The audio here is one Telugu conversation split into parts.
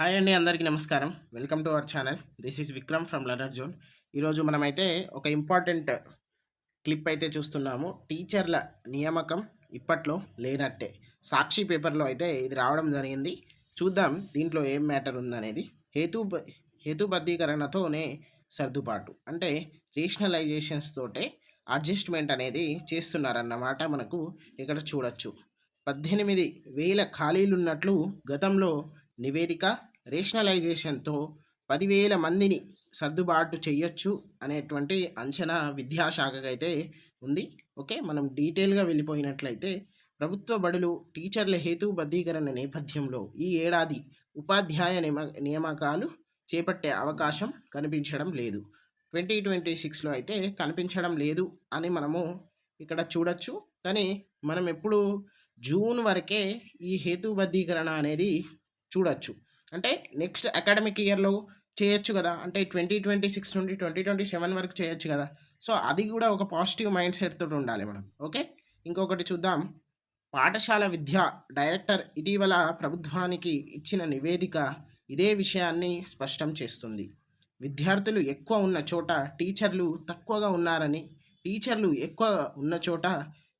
హాయ్ అండి అందరికీ నమస్కారం. Welcome to our channel. This is Vikram from ladder zone. ఈరోజు మనమైతే ఒక ఇంపార్టెంట్ క్లిప్ అయితే చూస్తున్నాము. టీచర్ల నియామకం ఇప్పట్లో లేనట్టే. సాక్షి పేపర్లో అయితే ఇది రావడం జరిగింది. చూద్దాం దీంట్లో ఏం మ్యాటర్ ఉందనేది. హేతు హేతుబద్ధీకరణతోనే సర్దుబాటు. అంటే రేషనలైజేషన్స్ తోటే అడ్జస్ట్మెంట్ అనేది చేస్తున్నారన్నమాట మనకు ఇక్కడ చూడొచ్చు. పద్దెనిమిది వేల ఖాళీలున్నట్లు గతంలో నివేదిక రేషనలైజేషన్తో పదివేల మందిని సర్దుబాటు చేయొచ్చు అనేటువంటి అంచనా విద్యాశాఖకు అయితే ఉంది. ఓకే మనం డీటెయిల్గా వెళ్ళిపోయినట్లయితే ప్రభుత్వ బడులు టీచర్ల హేతుబద్ధీకరణ నేపథ్యంలో ఈ ఏడాది ఉపాధ్యాయ నియమ నియామకాలు చేపట్టే అవకాశం కనిపించడం లేదు. ట్వంటీ ట్వంటీ సిక్స్లో అయితే కనిపించడం లేదు అని మనము ఇక్కడ చూడొచ్చు. కానీ మనం ఎప్పుడు జూన్ వరకే ఈ హేతుబద్ధీకరణ అనేది చూడొచ్చు. అంటే నెక్స్ట్ అకాడమిక్ ఇయర్లో చేయొచ్చు కదా. అంటే ట్వంటీ ట్వంటీ సిక్స్ నుండి ట్వంటీ ట్వంటీ సెవెన్ వరకు చేయొచ్చు కదా. సో అది కూడా ఒక పాజిటివ్ మైండ్ సెట్ తోటి ఉండాలి మనం. ఓకే? ఇంకొకటి చూద్దాం. పాఠశాల విద్య డైరెక్టర్ ఇటీవల ప్రభుత్వానికి ఇచ్చిన నివేదిక ఇదే విషయాన్ని స్పష్టం చేస్తుంది. విద్యార్థులు ఎక్కువ ఉన్న చోట టీచర్లు తక్కువగా ఉన్నారని టీచర్లు ఎక్కువ ఉన్న చోట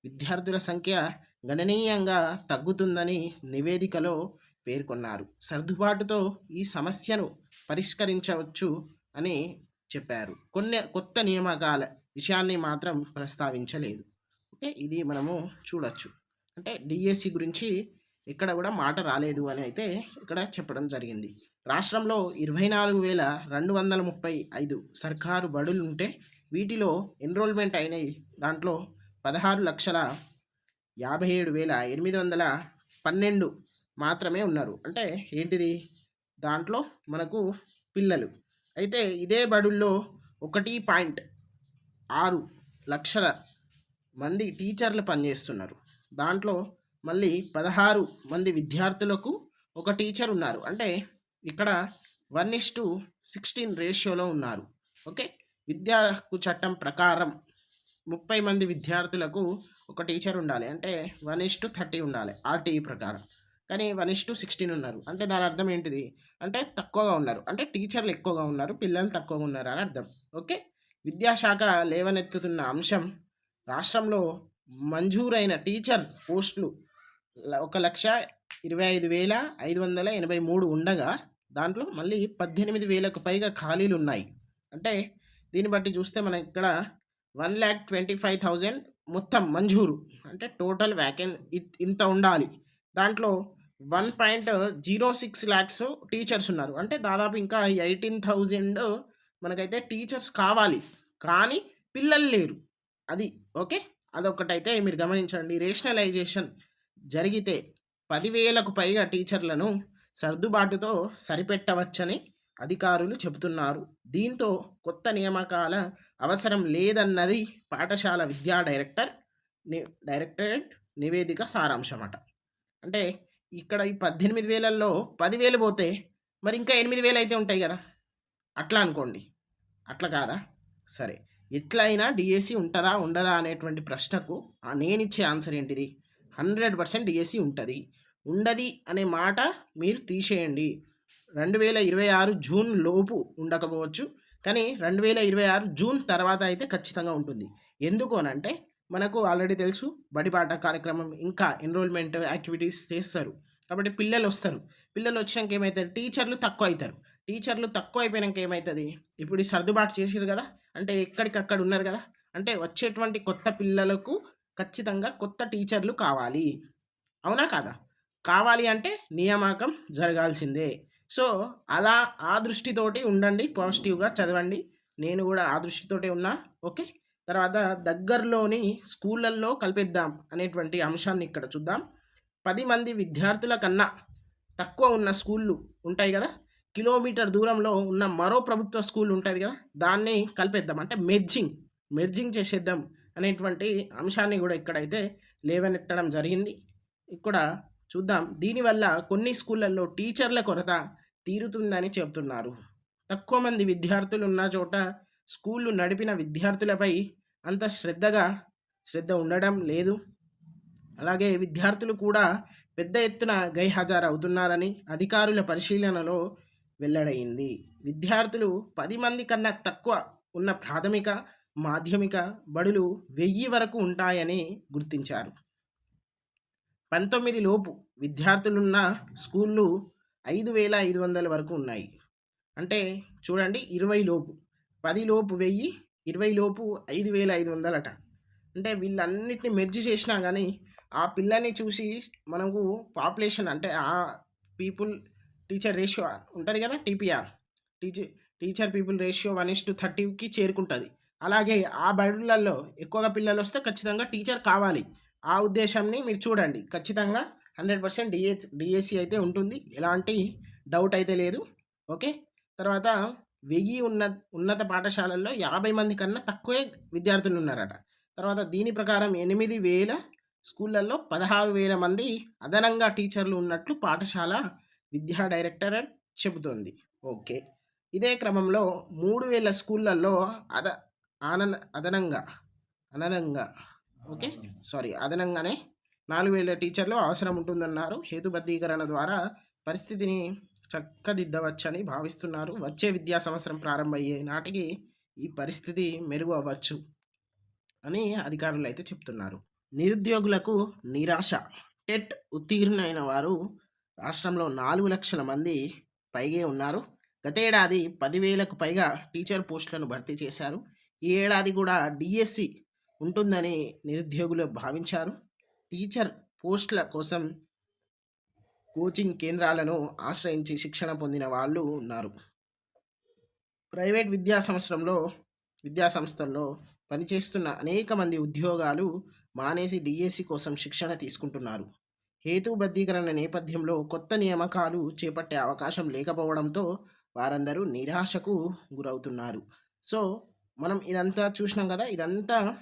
విద్యార్థుల సంఖ్య గణనీయంగా తగ్గుతుందని నివేదికలో పేర్కొన్నారు. సర్దుబాటుతో ఈ సమస్యను పరిష్కరించవచ్చు అని చెప్పారు. కొన్ని కొత్త నియామకాల విషయాన్ని మాత్రం ప్రస్తావించలేదు. ఓకే ఇది మనము చూడొచ్చు. అంటే డిఎస్సి గురించి ఇక్కడ కూడా మాట రాలేదు అని అయితే ఇక్కడ చెప్పడం జరిగింది. రాష్ట్రంలో ఇరవై నాలుగు వేల రెండు వందల ముప్పై ఐదు సర్కారు బడులు ఉంటే వీటిలో ఎన్రోల్మెంట్ అయినాయి దాంట్లో పదహారు లక్షల యాభై ఏడు వేల ఎనిమిది వందల పన్నెండు మాత్రమే ఉన్నారు. అంటే ఏంటిది? దాంట్లో మనకు పిల్లలు. అయితే ఇదే బడుల్లో ఒకటి పాయింట్ ఆరు లక్షల మంది టీచర్లు పనిచేస్తున్నారు. దాంట్లో మళ్ళీ పదహారు మంది విద్యార్థులకు ఒక టీచర్ ఉన్నారు. అంటే ఇక్కడ వన్ ఇస్ టు సిక్స్టీన్ రేషియోలో ఉన్నారు. ఓకే? విద్యాకు చట్టం ప్రకారం ముప్పై మంది విద్యార్థులకు ఒక టీచర్ ఉండాలి. అంటే వన్ ఇస్ టు థర్టీ ఉండాలి. ఆర్టీఈ ప్రకారం. కానీ వన్ ఇస్ టు సిక్స్టీన్ ఉన్నారు. అంటే దాని అర్థం ఏంటిది? అంటే తక్కువగా ఉన్నారు. అంటే టీచర్లు ఎక్కువగా ఉన్నారు పిల్లలు తక్కువగా ఉన్నారు అని అర్థం. ఓకే? విద్యాశాఖ లేవనెత్తుతున్న అంశం రాష్ట్రంలో మంజూరైన టీచర్ పోస్టులు ఒక లక్ష ఇరవై ఐదు వేల ఐదు వందల ఎనభై మూడు ఉండగా దాంట్లో మళ్ళీ పద్దెనిమిది వేలకు పైగా ఖాళీలు ఉన్నాయి. అంటే దీన్ని బట్టి చూస్తే మనం ఇక్కడ one lakh twenty five thousand మొత్తం మంజూరు. అంటే టోటల్ వ్యాకెన్ ఇంత ఉండాలి. దాంట్లో one point zero six lakhs teachers ఉన్నారు. అంటే దాదాపు ఇంకా ఎయిటీన్ థౌజండ్ మనకైతే టీచర్స్ కావాలి. కానీ పిల్లలు లేరు. అది ఓకే? అదొకటైతే మీరు గమనించండి. రేషనలైజేషన్ జరిగితే పదివేలకు పైగా టీచర్లను సర్దుబాటుతో సరిపెట్టవచ్చని అధికారులు చెబుతున్నారు. దీంతో కొత్త నియామకాల అవసరం లేదన్నది పాఠశాల విద్యా డైరెక్టర్ డైరెక్టరేట్ నివేదిక సారాంశం అంటే ఇక్కడ ఈ పద్దెనిమిది వేలల్లో పదివేలు పోతే మరి ఇంకా ఎనిమిది వేలు అయితే ఉంటాయి కదా. అట్లా అనుకోండి. అట్లా కాదా? సరే. ఎట్లయినా డిఎస్సి ఉంటుందా ఉండదా అనేటువంటి ప్రశ్నకు నేనిచ్చే ఆన్సర్ ఏంటిది? హండ్రెడ్ పర్సెంట్ డిఎస్సి ఉంటుంది. ఉండది అనే మాట మీరు తీసేయండి. రెండు వేల ఇరవై ఆరు జూన్ లోపు ఉండకపోవచ్చు. కానీ రెండు వేల ఇరవై ఆరు జూన్ తర్వాత అయితే ఖచ్చితంగా ఉంటుంది. ఎందుకు అనంటే మనకు ఆల్రెడీ తెలుసు బడిపాట కార్యక్రమం ఇంకా ఎన్రోల్మెంట్ యాక్టివిటీస్ చేస్తారు. కాబట్టి పిల్లలు వస్తారు. పిల్లలు వచ్చాక ఏమవుతుంది టీచర్లు తక్కువ అవుతారు టీచర్లు తక్కువ అయిపోయినాక ఏమవుతుంది ఇప్పుడు సర్దుబాటు చేసారు కదా? అంటే ఎక్కడికక్కడ ఉన్నారు కదా? అంటే వచ్చేటువంటి కొత్త పిల్లలకు ఖచ్చితంగా కొత్త టీచర్లు కావాలి. అవునా కాదా? కావాలి అంటే నియామకం జరగాల్సిందే. సో అలా ఆ దృష్టితోటి ఉండండి పాజిటివ్గా చదవండి. నేను కూడా ఆ దృష్టితోటే ఉన్నా. ఓకే? తర్వాత దగ్గరలోని స్కూళ్ళల్లో కల్పిద్దాం అనేటువంటి అంశాన్ని ఇక్కడ చూద్దాం. పది మంది విద్యార్థుల కన్నా తక్కువ ఉన్న స్కూళ్ళు ఉంటాయి కదా? కిలోమీటర్ దూరంలో ఉన్న మరో ప్రభుత్వ స్కూల్ ఉంటుంది కదా? దాన్ని కలిపేద్దాం. అంటే మెర్జింగ్ మెర్జింగ్ చేసేద్దాం అనేటువంటి అంశాన్ని కూడా ఇక్కడైతే లేవనెత్తడం జరిగింది. ఇక్కడ చూద్దాం. దీనివల్ల కొన్ని స్కూళ్ళల్లో టీచర్ల కొరత తీరుతుందని చెబుతున్నారు. తక్కువ మంది విద్యార్థులు ఉన్న చోట స్కూళ్ళు నడిపిన విద్యార్థులపై అంత శ్రద్ధగా శ్రద్ధ ఉండడం లేదు. అలాగే విద్యార్థులు కూడా పెద్ద ఎత్తున గైహాజరవుతున్నారని అధికారుల పరిశీలనలో వెల్లడైంది. విద్యార్థులు పది మంది కన్నా తక్కువ ఉన్న ప్రాథమిక మాధ్యమిక బడులు వెయ్యి వరకు ఉంటాయని గుర్తించారు. పంతొమ్మిది లోపు విద్యార్థులున్న స్కూళ్ళు ఐదు వేల ఐదు వందల వరకు ఉన్నాయి. అంటే చూడండి ఇరవై లోపు. పదిలోపు వెయ్యి ఇరవై లోపు ఐదు వేల ఐదు వందలట. అంటే వీళ్ళన్నిటిని మెర్జి చేసినా కానీ ఆ పిల్లని చూసి మనకు పాపులేషన్ అంటే ఆ పీపుల్ టీచర్ రేషియో ఉంటుంది కదా TPR. Teacher teacher people ratio one is to థర్టీకి చేరుకుంటుంది. అలాగే ఆ బడులలో ఎక్కువగా పిల్లలు వస్తే ఖచ్చితంగా టీచర్ కావాలి. ఆ ఉద్దేశంని మీరు చూడండి. ఖచ్చితంగా హండ్రెడ్ పర్సెంట్ డిఏ డిఎస్సి అయితే ఉంటుంది. ఎలాంటి డౌట్ అయితే లేదు. ఓకే? తర్వాత వెయ్యి ఉన్న ఉన్నత పాఠశాలల్లో యాభై మంది కన్నా తక్కువే విద్యార్థులు ఉన్నారట. తర్వాత దీని ప్రకారం ఎనిమిది వేల స్కూళ్ళల్లో పదహారు వేల మంది అదనంగా టీచర్లు ఉన్నట్లు పాఠశాల విద్యా డైరెక్టరేట్ చెబుతోంది. ఓకే. ఇదే క్రమంలో మూడు వేల స్కూళ్ళల్లో అద ఆనంద అదనంగా అనదంగా ఓకే సారీ అదనంగానే నాలుగు వేల టీచర్లు అవసరం ఉంటుందన్నారు. హేతుబద్ధీకరణ ద్వారా పరిస్థితిని చక్కదిద్దవచ్చని భావిస్తున్నారు. వచ్చే విద్యా సంవత్సరం ప్రారంభమయ్యే నాటికి ఈ పరిస్థితి మెరుగు అవ్వచ్చు అని అధికారులు అయితే చెప్తున్నారు. నిరుద్యోగులకు నిరాశ టెట్ ఉత్తీర్ణైన వారు రాష్ట్రంలో నాలుగు లక్షల మంది పైగే ఉన్నారు. గతేడాది పదివేలకు పైగా టీచర్ పోస్టులను భర్తీ చేశారు. ఈ ఏడాది కూడా డిఎస్సి ఉంటుందని నిరుద్యోగులు భావించారు. టీచర్ పోస్టుల కోసం కోచింగ్ కేంద్రాలను ఆశ్రయించి శిక్షణ పొందిన వాళ్ళు ఉన్నారు. ప్రైవేట్ విద్యా సంవత్సరంలో విద్యా సంస్థల్లో పనిచేస్తున్న అనేక మంది ఉద్యోగాలు మానేసి డిఎస్సి కోసం శిక్షణ తీసుకుంటున్నారు. హేతుబద్ధీకరణ నేపథ్యంలో కొత్త నియామకాలు చేపట్టే అవకాశం లేకపోవడంతో వారందరూ నిరాశకు గురవుతున్నారు. సో మనం ఇదంతా చూసినాం కదా ఇదంతా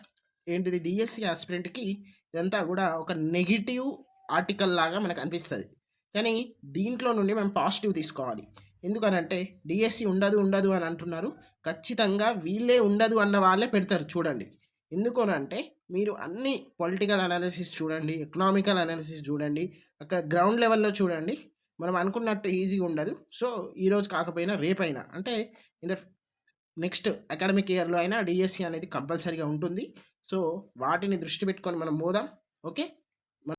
ఏంటిది డిఎస్సి ఆస్పిరెంట్కి ఇదంతా కూడా ఒక నెగిటివ్ ఆర్టికల్ లాగా మనకు అనిపిస్తుంది. కానీ దీంట్లో నుండి మనం పాజిటివ్ తీసుకోవాలి. ఎందుకనంటే డిఎస్సి ఉండదు ఉండదు అని అంటున్నారు. ఖచ్చితంగా వీళ్ళే ఉండదు అన్న వాళ్ళే పెడతారు చూడండి. ఎందుకనంటే మీరు అన్ని పొలిటికల్ అనాలిసిస్ చూడండి ఎకనామికల్ అనాలిసిస్ చూడండి అక్కడ గ్రౌండ్ లెవెల్లో చూడండి. మనం అనుకున్నట్టు ఈజీగా ఉండదు. సో ఈరోజు కాకపోయినా రేపైనా అంటే ఇన్ ద నెక్స్ట్ అకాడమిక్ ఇయర్లో అయినా డిఎస్సి అనేది కంపల్సరీగా ఉంటుంది. సో వాటిని దృష్టి పెట్టుకొని మనం పోదాం. ఓకే?